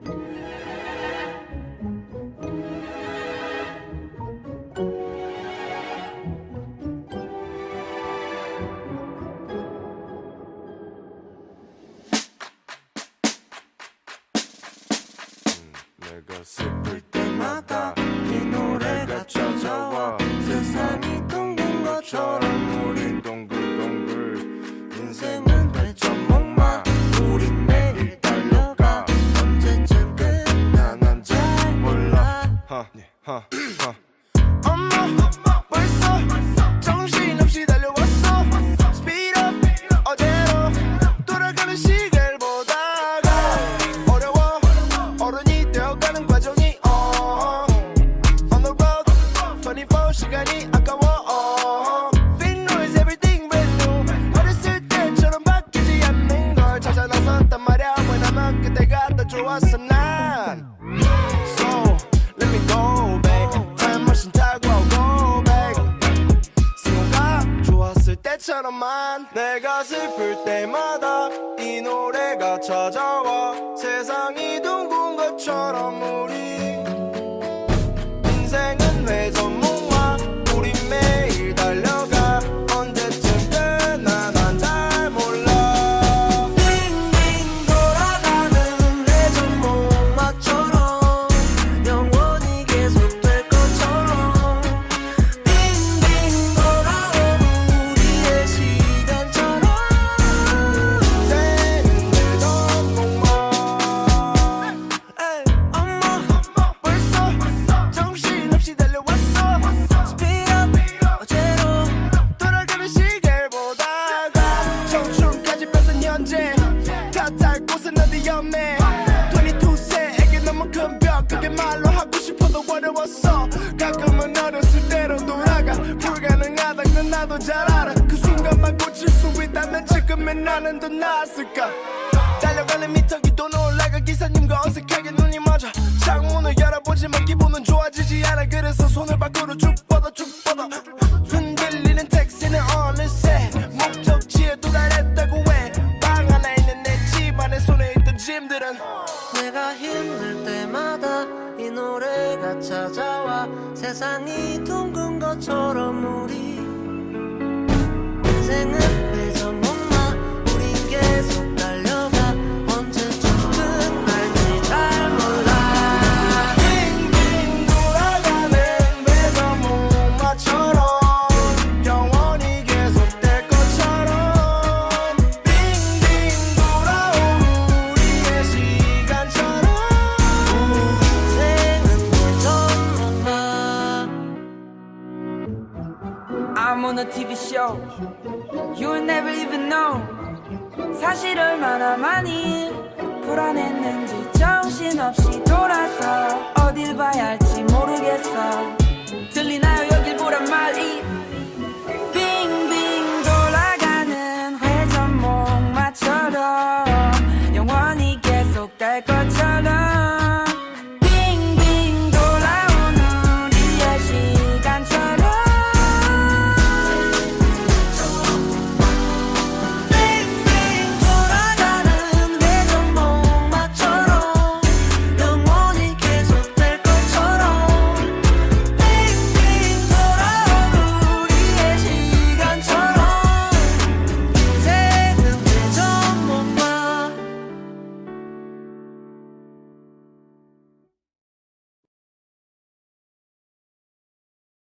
음, 내가 슬플 때마다 몰라 때처럼만 내가 슬플 때마다 이 노래가 찾아와 세상이 둥근 것처럼 우리 인생은 회전 없네 22세에게 너무 큰 벽 그게 말로 하고 싶어도 어려웠어. 가끔은 어렸을 때로 돌아가 불가능하단 건 나도 잘 알아. 그 순간만 고칠 수 있다면 지금의 나는 더 나았을까? 달려가는 미터기도 올라가 기사님과 어색하게 눈이 맞아. 창문을 열어보지만 기분은 좋아지지 않아. 그래서 손을 찾아와 세상이 둥근 것처럼 우리 I'm on a TV show. You'll never even know. 사실 얼마나 많이 불안했는지 정신없이 돌아서 어딜 봐야 할지